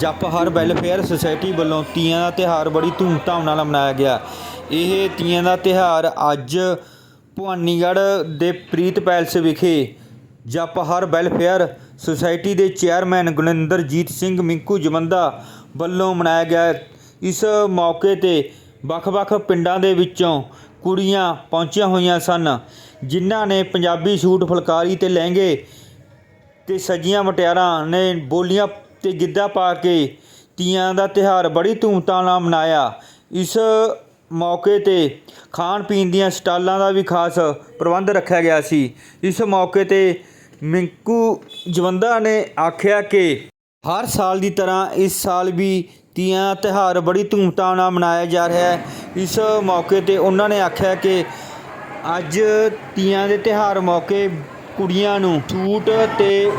ਜੱਪ ਹਰ welfare society ਵੱਲੋਂ ਤੀਆਂ ਦਾ ਤਿਉਹਾਰ ਬੜੀ ਧੂਮਧਾਮ ਨਾਲ ਮਨਾਇਆ ਗਿਆ। ਇਹ ਤੀਆਂ ਦਾ ਤਿਉਹਾਰ ਅੱਜ ਭਵਾਨੀਗੜ੍ਹ ਦੇ ਪ੍ਰੀਤ ਪੈਲਸ ਵਿਖੇ ਜੱਪ ਵੈਲਫੇਅਰ ਸੁਸਾਇਟੀ ਦੇ ਚੇਅਰਮੈਨ ਗੁਰਿੰਦਰਜੀਤ ਸਿੰਘ ਮਿੰਕੂ ਜਮੰਦਾ ਵੱਲੋਂ ਮਨਾਇਆ ਗਿਆ। ਇਸ ਮੌਕੇ ਤੇ ਵੱਖ-ਵੱਖ ਪਿੰਡਾਂ ਦੇ ਵਿੱਚੋਂ ਕੁੜੀਆਂ ਪਹੁੰਚੀਆਂ ਹੋਈਆਂ ਸਨ, ਜਿਨ੍ਹਾਂ ਨੇ ਪੰਜਾਬੀ ਸੂਟ, ਫੁਲਕਾਰੀ ਤੇ ਲਹਿੰਗੇ ਤੇ ਸਜੀਆਂ ਮਟਿਆਰਾਂ ਨੇ ਬੋਲੀਆਂ ਤੇ ਗਿੱਧਾ ਪਾ ਕੇ ਤੀਆਂ ਦਾ ਤਿਉਹਾਰ ਬੜੀ ਧੂਮਧਾਮ ਨਾਲ ਮਨਾਇਆ। ਇਸ ਮੌਕੇ ਤੇ ਖਾਣ ਪੀਣ ਦੀਆਂ ਸਟਾਲਾਂ ਦਾ ਵੀ ਖਾਸ ਪ੍ਰਬੰਧ ਰੱਖਿਆ ਗਿਆ ਸੀ। ਇਸ ਮੌਕੇ ਤੇ ਮਿੰਕੂ ਜਵੰਦਾ ਨੇ ਆਖਿਆ ਕਿ ਹਰ ਸਾਲ ਦੀ ਤਰ੍ਹਾਂ ਇਸ ਸਾਲ ਵੀ ਤੀਆਂ ਦਾ ਤਿਉਹਾਰ ਬੜੀ ਧੂਮਧਾਮ ਨਾਲ ਮਨਾਇਆ ਜਾ ਰਿਹਾ ਹੈ। ਇਸ ਮੌਕੇ ਤੇ ਉਹਨਾਂ ਨੇ ਆਖਿਆ ਕਿ ਅੱਜ ਤੀਆਂ ਦੇ ਤਿਉਹਾਰ ਮੌਕੇ ਕੁੜੀਆਂ ਨੂੰ ਸੂਟ ਤੇ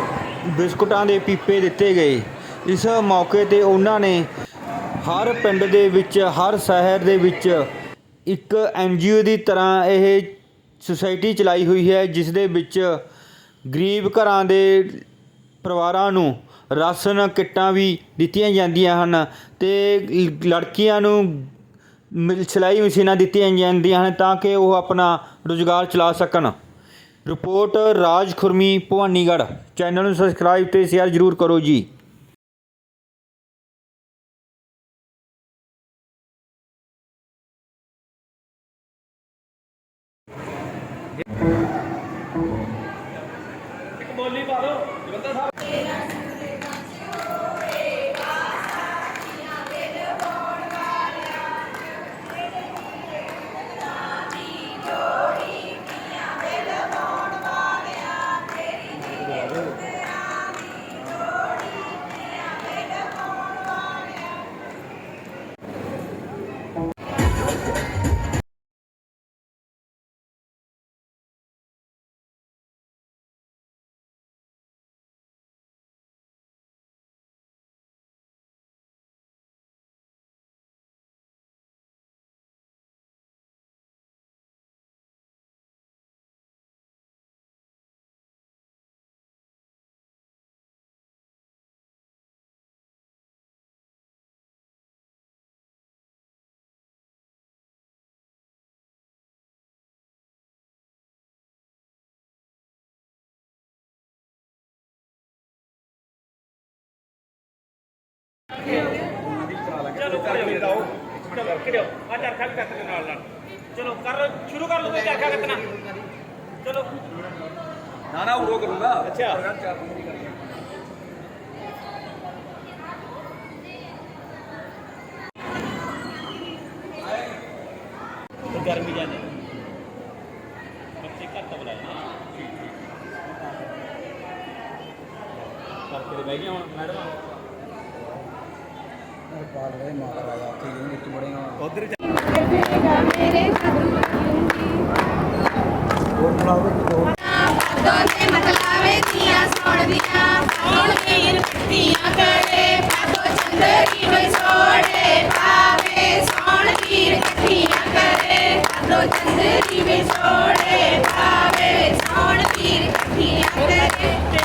ਬਿਸਕੁਟਾਂ ਦੇ ਪੀਪੇ ਦਿੱਤੇ ਗਏ। ਇਸ ਮੌਕੇ ਤੇ ਉਹਨਾਂ ਨੇ ਹਰ ਪਿੰਡ ਦੇ ਵਿੱਚ, ਹਰ ਸ਼ਹਿਰ ਦੇ ਵਿੱਚ ਇੱਕ ਐਨਜੀਓ ਦੀ ਤਰ੍ਹਾਂ ਇਹ ਸੁਸਾਇਟੀ ਚਲਾਈ ਹੋਈ ਹੈ, ਜਿਸ ਦੇ ਵਿੱਚ ਗਰੀਬ ਘਰਾਂ ਦੇ ਪਰਿਵਾਰਾਂ ਨੂੰ ਰਾਸ਼ਨ ਕਿੱਟਾਂ ਵੀ ਦਿੱਤੀਆਂ ਜਾਂਦੀਆਂ ਹਨ ਤੇ ਲੜਕੀਆਂ ਨੂੰ ਮਿਲ- ਸਿਲਾਈ ਮਸ਼ੀਨਾਂ ਦਿੱਤੀਆਂ ਜਾਂਦੀਆਂ ਹਨ ਤਾਂ ਕਿ ਉਹ ਆਪਣਾ ਰੁਜ਼ਗਾਰ ਚਲਾ ਸਕਣ। ਰਿਪੋਰਟ ਰਾਜ ਖੁਰਮੀ ਭਵਾਨੀਗੜ੍ਹ। ਚੈਨਲ ਨੂੰ ਸਬਸਕ੍ਰਾਈਬ ਤੇ ਸ਼ੇਅਰ ਜ਼ਰੂਰ ਕਰੋ ਜੀ। ਚਲੋ ਕਰਿਓ ਚਲੋ ਕਰਿਓ ਆ ਚਰਖਾ ਵੀ ਕੱਤ ਦੇ ਨਾਲ ਨਾਲ। ਚਲੋ ਕਰ ਸ਼ੁਰੂ ਕਰ ਲਓ ਤੇ ਚਰਖਾ ਕੱਤਣਾ ਚਲੋ। ਨਾ ਨਾ ਉਰੋ ਕਰੂੰਗਾ। ਅੱਛਾ। ਗਰਮੀ ਜਾਂਦੇ ਬੱਚੇ ਘੱਟ ਬੁਲਾਏ ਨਾ। ਕਰਕੇ ਬਹਿ ਗਿਆ ਹੁਣ ਮੈਡਮ। ਉਧਰ ਦੋਨੇ ਮਤਲਾਵੇ ਦੀਆਂ ਸੁਣਦੀਆਂ ਹੁਣ ਵੀਰ ਪੱਤੀਆਂ ਕਰੇ ਪਾਦੋ ਚੰਦਰੀ ਵਿਛੋੜੇ ਪਾਵੇ ਸੋਣ ਵੀਰ ਪੱਤੀਆਂ ਕਰੇ ਪਾਦੋ ਚੰਦਰੀ ਵਿਛੋੜੇ ਪਾਵੇ ਸੋਣ ਵੀਰ ਪੱਤੀਆਂ ਕਰੇ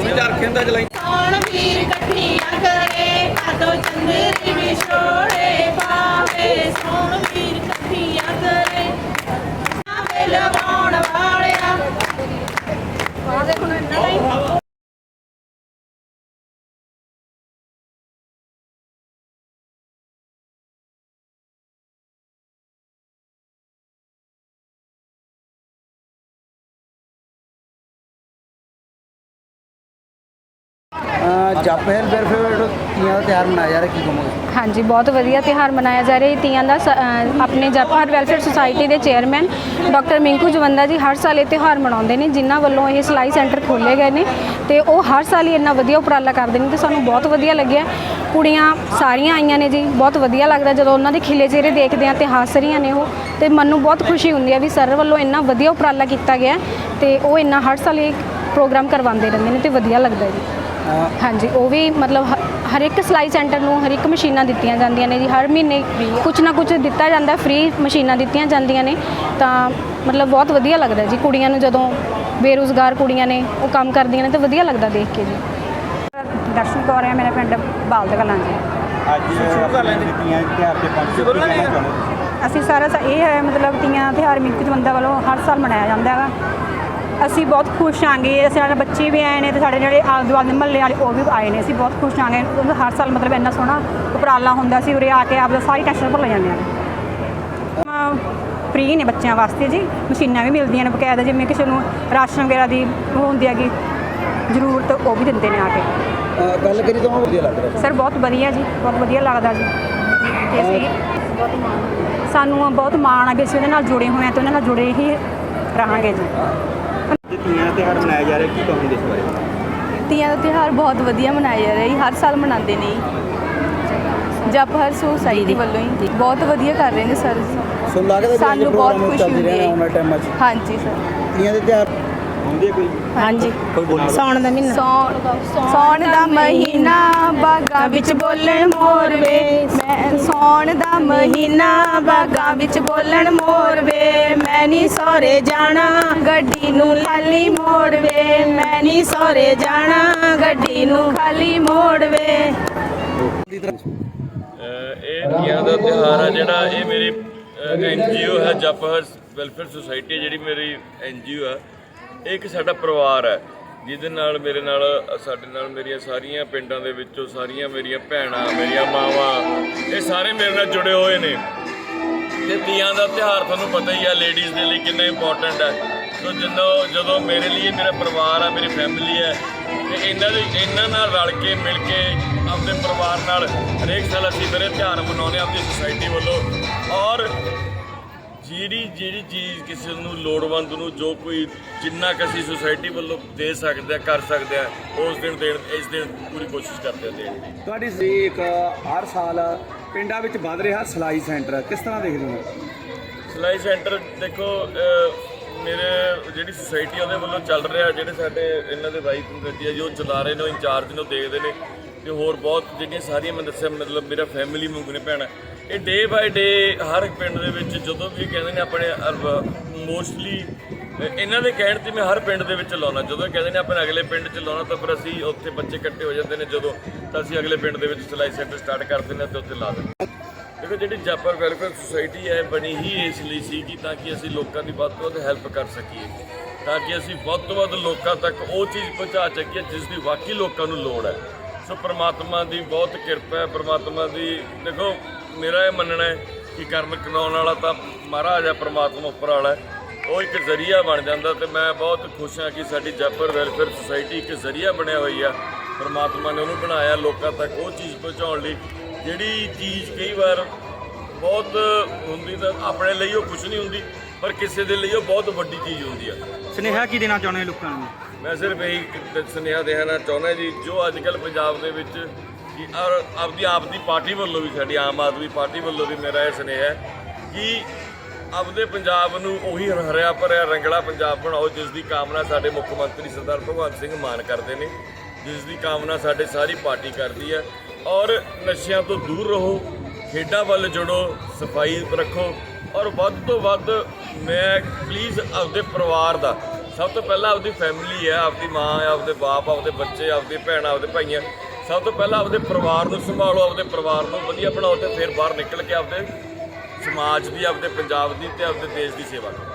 ਉਹਨੇ ਚਰਖੇ ਦਾ ਚਲਾਈ ਸੋਣ ਵੀਰ ਇਕੱਠੀਆਂ ਕਰੇ ਕਾਦੋ ਚੰਦਰੀ ਵਿਛੋੜੇ ਪਾਵੇ? ਸੋਣ ਵੀਰ ਇਕੱਠੀਆਂ ਕਰੇ? ਆਵੇ ਲਵਾਉਣ ਵਾਲਿਆ। ਵਾਦੇ ਹੁਣ ਇੰਨਾ ਹੀ ਜੱਪ ਹੈਲ ਵੈਲਫੇਅਰ ਤੀਆਂ ਦਾ ਤਿਉਹਾਰ ਮਨਾਇਆ ਜਾ ਰਿਹਾ ਕੀ ਕਹੋਗੇ? ਹਾਂਜੀ ਬਹੁਤ ਵਧੀਆ ਤਿਉਹਾਰ ਮਨਾਇਆ ਜਾ ਰਿਹਾ। ਇਹ ਤੀਆਂ ਦਾ ਸ- ਅ, ਆਪਣੇ ਜਪਹਰ ਵੈਲਫੇਅਰ ਸੁਸਾਇਟੀ ਦੇ ਚੇਅਰਮੈਨ ਡਾਕਟਰ ਮਿੰਕੂ ਜਵੰਦਾ ਜੀ ਹਰ ਸਾਲ ਇਹ ਤਿਉਹਾਰ ਮਨਾਉਂਦੇ ਨੇ ਜਿਨ੍ਹਾਂ ਵੱਲੋਂ ਇਹ ਸਿਲਾਈ ਸੈਂਟਰ ਖੋਲ੍ਹੇ ਗਏ ਨੇ ਤੇ ਉਹ ਹਰ ਸਾਲ ਹੀ ਇੰਨਾ ਵਧੀਆ ਉਪਰਾਲਾ ਕਰਦੇ ਨੇ ਤੇ ਸਾਨੂੰ ਬਹੁਤ ਵਧੀਆ ਲੱਗਿਆ। ਕੁੜੀਆਂ ਸਾਰੀਆਂ ਆਈਆਂ ਨੇ ਜੀ ਬਹੁਤ ਵਧੀਆ ਲੱਗਦਾ। ਜਦੋਂ ਉਹਨਾਂ ਦੇ ਖਿਲੇ ਚਿਹਰੇ ਦੇਖਦੇ ਆ ਤੇ ਹੱਸ ਰਹੀਆਂ ਨੇ ਉਹ ਤੇ ਮਨ ਨੂੰ ਬਹੁਤ ਖੁਸ਼ੀ ਹੁੰਦੀ ਹੈ ਵੀ ਸਰ ਵੱਲੋਂ ਇੰਨਾ ਵਧੀਆ ਉਪਰਾਲਾ ਕੀਤਾ ਗਿਆ ਹੈ ਤੇ ਉਹ ਇੰਨਾ ਹਰ ਸਾਲ ਇਹ ਪ੍ਰੋਗਰਾਮ ਕਰਵਾਉਂਦੇ ਰਹਿੰਦੇ ਨੇ ਤੇ ਵਧੀਆ ਲੱਗਦਾ ਜੀ। ਹਾਂਜੀ ਉਹ ਵੀ ਮਤਲਬ ਹ- ਹਰ ਇੱਕ ਸਿਲਾਈ ਸੈਂਟਰ ਨੂੰ ਹਰ ਇੱਕ ਮਸ਼ੀਨਾਂ ਦਿੱਤੀਆਂ ਜਾਂਦੀਆਂ ਨੇ ਜੀ ਹਰ ਮਹੀਨੇ ਕੁਝ ਨਾ ਕੁਝ ਦਿੱਤਾ ਜਾਂਦਾ ਫ੍ਰੀ ਮਸ਼ੀਨਾਂ ਦਿੱਤੀਆਂ ਜਾਂਦੀਆਂ ਨੇ ਤਾਂ ਮਤਲਬ ਬਹੁਤ ਵਧੀਆ ਲੱਗਦਾ ਜੀ ਕੁੜੀਆਂ ਨੂੰ ਜਦੋਂ ਬੇਰੁਜ਼ਗਾਰ ਕੁੜੀਆਂ ਨੇ ਉਹ ਕੰਮ ਕਰਦੀਆਂ ਨੇ ਤਾਂ ਵਧੀਆ ਲੱਗਦਾ ਦੇਖ ਕੇ ਜੀ। ਦਰਸ਼ਨ ਕੌਰ ਹੈ ਮੇਰਾ ਪਿੰਡ ਬਾਲਦ ਕਲਾਂ ਜੀ। ਅੱਜ ਤੇ ਕਹਿਣਾ ਚਾਹੁੰਦੇ? ਅਸੀਂ ਸਾਰਾ ਸ- ਇਹ ਹੈ ਮਤਲਬ ਤੀਆਂ ਤਿਉਹਾਰ ਮਿੰਕੂ ਜਵੰਦਾ ਵੱਲੋਂ ਹਰ ਸਾਲ ਮਨਾਇਆ ਜਾਂਦਾ ਹੈਗਾ। ਅਸੀਂ ਬਹੁਤ ਖੁਸ਼ ਆਂਗੇ ਅਸੀਂ ਸਾਡੇ ਬੱਚੇ ਵੀ ਆਏ ਨੇ ਤੇ ਸਾਡੇ ਜਿਹੜੇ ਆਲੇ ਦੁਆਲੇ ਮਹੱਲੇ ਵਾਲੇ ਉਹ ਵੀ ਆਏ ਨੇ। ਅਸੀਂ ਬਹੁਤ ਖੁਸ਼ ਆਂਗੇ ਹਰ ਸਾਲ ਮਤਲਬ ਇੰਨਾ ਸੋਹਣਾ ਉਪਰਾਲਾ ਹੁੰਦਾ ਸੀ ਉਰੇ ਆ ਕੇ ਆਪਦਾ ਸਾਰੀ ਟੈਨਸ਼ਨ ਭੁੱਲ ਜਾਂਦੇ ਆ। ਫ੍ਰੀ ਨੇ ਬੱਚਿਆਂ ਵਾਸਤੇ ਜੀ। ਮਸ਼ੀਨਾਂ ਵੀ ਮਿਲਦੀਆਂ ਨੇ ਬਕਾਇਦਾ ਜਿਵੇਂ ਕਿਸੇ ਨੂੰ ਰਾਸ਼ਨ ਵਗੈਰਾ ਦੀ ਹੁੰਦੀ ਹੈਗੀ ਜ਼ਰੂਰਤ ਉਹ ਵੀ ਦਿੰਦੇ ਨੇ ਆ ਕੇ। ਗੱਲ ਕਰੀ ਤਾਂ ਵਧੀਆ ਲੱਗ ਰਿਹਾ ਸਰ ਬਹੁਤ ਵਧੀਆ ਜੀ। ਬਹੁਤ ਵਧੀਆ ਲੱਗਦਾ ਜੀ। ਤੇ ਅਸੀਂ ਸਾਨੂੰ ਬਹੁਤ ਮਾਣ ਆ ਵੀ ਅਸੀਂ ਉਹਦੇ ਨਾਲ ਜੁੜੇ ਹੋਏ ਹਾਂ ਤੇ ਉਹਨਾਂ ਨਾਲ ਜੁੜੇ ਹੀ ਰਹਾਂਗੇ ਜੀ। ਤੀਆਂ ਦਾ ਤਿਉਹਾਰ ਮਨਾਇਆ ਜਾ ਰਿਹਾ ਕੀ ਕਹੋਗੇ ਇਸ ਬਾਰੇ? ਤੀਆਂ ਦਾ ਤਿਉਹਾਰ ਬਹੁਤ ਵਧੀਆ ਮਨਾਇਆ ਜਾ ਰਿਹਾ ਜੀ ਹਰ ਸਾਲ ਮਨਾਉਂਦੇ ਨੇ। ਜਪ ਹਰ ਸੁਸਾਇਟੀ ਵੱਲੋਂ ਹੀ ਬਹੁਤ ਵਧੀਆ ਕਰ ਰਹੇ ਨੇ ਸਰ ਸੋ ਲੱਗਦਾ ਸਾਨੂੰ ਬਹੁਤ ਖੁਸ਼ੀ ਹੁੰਦੀ ਹੈ। ਹਾਂਜੀ ਸਰ। ਤੀਆਂ ਦੇ ਤਿਉਹਾਰ ਹੁੰਦੇ ਕੋਈ? ਹਾਂਜੀ। ਕੋਈ ਬੋਲੀ ਸੌਣ ਦਾ ਮਹੀਨਾ। ਸੌਣ ਸੌਣ ਦਾ ਮਹੀਨਾ ਬਾਗਾਂ ਵਿੱਚ ਬੋਲਣ ਮੋਰ ਵੇ ਮੈਂ ਸੌਣ ਦਾ ਮਹੀਨਾ ਬਾਗਾਂ ਵਿੱਚ ਬੋਲਣ ਮੋਰ ਵੇ ਮੈਂ ਨਹੀਂ ਸਹੁਰੇ ਜਾਣਾ। ਗੱਡੀ ਨੂੰ ਖਾਲੀ ਮੋੜ ਵੇ ਮੈਂ ਨਹੀਂ ਸਹੁਰੇ ਜਾਣਾ, ਗੱਡੀ ਨੂੰ ਖਾਲੀ ਮੋੜ ਵੇ ਇਹ ਤੀਆਂ ਦਾ ਤਿਉਹਾਰ ਹੈ ਜਿਹੜਾ, ਇਹ ਮੇਰੀ ਐਨਜੀਓ ਹੈ ਜਪਹਰ ਵੈਲਫੇਅਰ ਸੁਸਾਇਟੀ ਜਿਹੜੀ ਮੇਰੀ ਐਨਜੀਓ ਹੈ ਇਹ ਇੱਕ ਸਾਡਾ ਪਰਿਵਾਰ ਹੈ, ਜਿਹਦੇ ਨਾਲ ਮੇਰੇ ਨਾਲ, ਸਾਡੇ ਨਾਲ ਮੇਰੀਆਂ ਸਾਰੀਆਂ ਪਿੰਡਾਂ ਦੇ ਵਿੱਚੋਂ ਸਾਰੀਆਂ ਮੇਰੀਆਂ ਭੈਣਾਂ, ਮੇਰੀਆਂ ਮਾਵਾਂ, ਇਹ ਸਾਰੇ ਮੇਰੇ ਨਾਲ ਜੁੜੇ ਹੋਏ ਨੇ। ਤੇ ਤੀਆਂ ਦਾ ਤਿਉਹਾਰ ਤੁਹਾਨੂੰ ਪਤਾ ਹੀ ਆ ਲੇਡੀਜ਼ ਦੇ ਲਈ ਕਿੰਨਾ ਇੰਪੋਰਟੈਂਟ ਹੈ। ਸੋ ਜਦੋਂ ਜਦੋਂ ਮੇਰੇ ਲਈ ਮੇਰਾ ਪਰਿਵਾਰ ਆ ਮੇਰੀ ਫੈਮਿਲੀ ਹੈ ਤੇ ਇਹਨਾਂ ਦੇ ਇਹਨਾਂ ਨਾਲ ਰਲ ਕੇ ਮਿਲ ਕੇ ਆਪਣੇ ਪਰਿਵਾਰ ਨਾਲ ਹਰੇਕ ਸਾਲ ਅਸੀਂ ਮੇਰੇ ਮਨਾਉਂਦੇ ਹਾਂ ਆਪਣੀ ਸੁਸਾਇਟੀ ਵੱਲੋਂ। ਔਰ ਜਿਹੜੀ ਜਿਹੜੀ ਚੀਜ਼ ਕਿਸੇ ਨੂੰ ਲੋੜਵੰਦ ਨੂੰ ਜੋ ਕੋਈ ਜਿੰਨਾ ਕੁ ਅਸੀਂ ਸੁਸਾਇਟੀ ਵੱਲੋਂ ਦੇ ਸਕਦੇ ਆ ਕਰ ਸਕਦੇ ਆ ਉਸ ਦਿਨ ਦੇਣ ਇਸ ਦਿਨ ਪੂਰੀ ਕੋਸ਼ਿਸ਼ ਕਰਦੇ ਆ ਦੇਣ ਦੀ। ਤੁਹਾਡੀ ਇੱਕ ਹਰ ਸਾਲ ਪਿੰਡਾਂ ਵਿੱਚ ਵੱਧ ਰਿਹਾ ਸਿਲਾਈ ਸੈਂਟਰ ਕਿਸ ਤਰ੍ਹਾਂ ਦੇਖਦੇ ਹੋ? ਸਿਲਾਈ ਸੈਂਟਰ ਦੇਖੋ ਮੇਰੇ ਜਿਹੜੀ ਸੁਸਾਇਟੀ ਉਹਦੇ ਵੱਲੋਂ ਚੱਲ ਰਿਹਾ, ਜਿਹੜੇ ਸਾਡੇ ਇਹਨਾਂ ਦੇ ਵਾਈਫ ਗੱਡੀ ਆ ਜੋ ਚਲਾ ਰਹੇ ਨੇ, ਉਹ ਇੰਚਾਰਜ ਨੂੰ ਦੇਖਦੇ ਨੇ ਤੇ ਹੋਰ ਬਹੁਤ ਜਿਹੜੀਆਂ ਸਾਰੀਆਂ ਮੈਂ ਦੱਸਿਆ, ਮਤਲਬ ਮੇਰਾ ਫੈਮਿਲੀ ਵਾਂਗੂ ਨੇ ਭੈਣਾਂ ਇਹ ਡੇ ਬਾਏ ਡੇ ਹਰ ਇੱਕ ਪਿੰਡ ਦੇ ਵਿੱਚ ਜਦੋਂ ਵੀ ਕਹਿੰਦੇ ਨੇ ਆਪਣੇ ਮੋਸਟਲੀ ਇਹਨਾਂ ਦੇ ਕਹਿਣ ਤੇ ਮੈਂ ਹਰ ਪਿੰਡ ਦੇ ਵਿੱਚ ਲਾਉਣਾ। ਜਦੋਂ ਇਹ ਕਹਿੰਦੇ ਨੇ ਆਪਣੇ ਅਗਲੇ ਪਿੰਡ 'ਚ ਲਾਉਣਾ, ਤਾਂ ਫਿਰ ਅਸੀਂ ਉੱਥੇ ਬੱਚੇ ਇਕੱਠੇ ਹੋ ਜਾਂਦੇ ਨੇ ਜਦੋਂ ਤਾਂ ਅਸੀਂ ਅਗਲੇ ਪਿੰਡ ਦੇ ਵਿੱਚ ਸਿਲਾਈ ਸੈਂਟਰ ਸਟਾਰਟ ਕਰ ਦਿੰਦੇ ਹਾਂ ਤੇ ਉੱਥੇ ਲਾ ਦਿੰਦੇ ਦੇਖੋ ਜਿਹੜੀ ਜਾਪਰ ਵੈਲਫੇਅਰ ਸੁਸਾਇਟੀ ਹੈ, ਬਣੀ ਹੀ ਇਸ ਲਈ ਸੀ ਕਿ ਤਾਂ ਕਿ ਅਸੀਂ ਲੋਕਾਂ ਦੀ ਵੱਧ ਤੋਂ ਵੱਧ ਹੈਲਪ ਕਰ ਸਕੀਏ। ਤਾਂ ਕਿ ਅਸੀਂ ਵੱਧ ਤੋਂ ਵੱਧ ਲੋਕਾਂ ਤੱਕ ਉਹ ਚੀਜ਼ ਪਹੁੰਚਾ ਸਕੀਏ ਜਿਸ ਦੀ ਵਾਕਈ ਲੋਕਾਂ ਨੂੰ ਲੋੜ ਹੈ। ਸੋ ਪ੍ਰਮਾਤਮਾ ਦੀ ਬਹੁਤ ਕਿਰਪਾ ਹੈ, ਪ੍ਰਮਾਤਮਾ ਦੀ ਦੇਖੋ, ਮੇਰਾ ਇਹ ਮੰਨਣਾ ਹੈ ਕਿ ਕਰਮ ਕਰਾਉਣ ਵਾਲਾ ਤਾਂ ਮਹਾਰਾਜ ਹੈ, ਪ੍ਰਮਾਤਮਾ ਉੱਪਰ ਵਾਲਾ ਹੈ। ਉਹ ਇੱਕ ਜ਼ਰੀਆ ਬਣ ਜਾਂਦਾ ਤੇ ਮੈਂ ਬਹੁਤ ਖੁਸ਼ ਹਾਂ ਕਿ ਸਾਡੀ ਜਾਪਰ ਵੈਲਫੇਅਰ ਸੁਸਾਇਟੀ ਇੱਕ ਜ਼ਰੀਆ ਬਣਿਆ ਹੋਈ ਆ। ਪ੍ਰਮਾਤਮਾ ਨੇ ਉਹਨੂੰ ਬਣਾਇਆ ਲੋਕਾਂ ਤੱਕ ਉਹ ਚੀਜ਼ ਪਹੁੰਚਾਉਣ ਲਈ। ਜਿਹੜੀ ਚੀਜ਼ ਕਈ ਵਾਰ ਬਹੁਤ ਹੁੰਦੀ ਤਾਂ ਆਪਣੇ ਲਈ ਉਹ ਕੁਝ ਨਹੀਂ ਹੁੰਦੀ ਪਰ ਕਿਸੇ ਦੇ ਲਈ ਉਹ ਬਹੁਤ ਵੱਡੀ ਚੀਜ਼ ਹੁੰਦੀ ਆ। ਸੁਨੇਹਾ ਕੀ ਦੇਣਾ ਚਾਹੁੰਦੇ ਲੋਕਾਂ ਨੂੰ? ਮੈਂ ਸਿਰਫ ਇਹੀ ਸੁਨੇਹਾ ਦੇਣਾ ਚਾਹੁੰਦਾ ਜੀ ਜੋ ਅੱਜ ਕੱਲ ਪੰਜਾਬ ਦੇ ਵਿੱਚ ਕਿ ਔਰ ਆਪਦੀ ਆਪ ਦੀ ਪਾਰਟੀ ਵੱਲੋਂ ਵੀ ਸਾਡੀ ਆਮ ਆਦਮੀ ਪਾਰਟੀ ਵੱਲੋਂ ਵੀ ਮੇਰਾ ਇਹ ਸੁਨੇਹਾ ਹੈ ਕਿ ਆਪਦੇ ਪੰਜਾਬ ਨੂੰ ਉਹੀ ਹਰਿਆ ਭਰਿਆ ਰੰਗਲਾ ਪੰਜਾਬ ਬਣਾਓ ਜਿਸ ਦੀ ਕਾਮਨਾ ਸਾਡੇ ਮੁੱਖ ਮੰਤਰੀ ਸਰਦਾਰ ਭਗਵੰਤ ਸਿੰਘ ਮਾਨ ਕਰਦੇ ਨੇ। ਜਿਸ ਦੀ ਕਾਮਨਾ ਸਾਡੇ ਸਾਰੀ ਪਾਰਟੀ ਕਰਦੀ ਹੈ। ਔਰ ਨਸ਼ਿਆਂ ਤੋਂ ਦੂਰ ਰਹੋ, ਖੇਡਾਂ ਵੱਲ ਜੁੜੋ, ਸਫ਼ਾਈ ਰੱਖੋ। ਔਰ ਵੱਧ ਤੋਂ ਵੱਧ ਮੈਂ ਪਲੀਜ਼ ਆਪਦੇ ਪਰਿਵਾਰ ਦਾ, ਸਭ ਤੋਂ ਪਹਿਲਾਂ ਆਪਦੀ ਫੈਮਿਲੀ ਹੈ, ਆਪਦੀ ਮਾਂ ਹੈ ਆਪਦੇ ਬਾਪ, ਆਪਦੇ ਬੱਚੇ, ਆਪਦੀ ਭੈਣਾਂ, ਆਪਦੇ ਭਾਈਆਂ, ਸਭ ਤੋਂ ਪਹਿਲਾਂ ਆਪਦੇ ਪਰਿਵਾਰ ਨੂੰ ਸੰਭਾਲੋ, ਆਪਦੇ ਪਰਿਵਾਰ ਨੂੰ ਵਧੀਆ ਬਣਾਓ ਤੇ ਫਿਰ ਬਾਹਰ ਨਿਕਲ ਕੇ ਆਪਦੇ ਸਮਾਜ ਦੀ, ਆਪਦੇ ਪੰਜਾਬ ਦੀ ਤੇ ਆਪਦੇ ਦੇਸ਼ ਦੀ ਸੇਵਾ ਕਰੋ।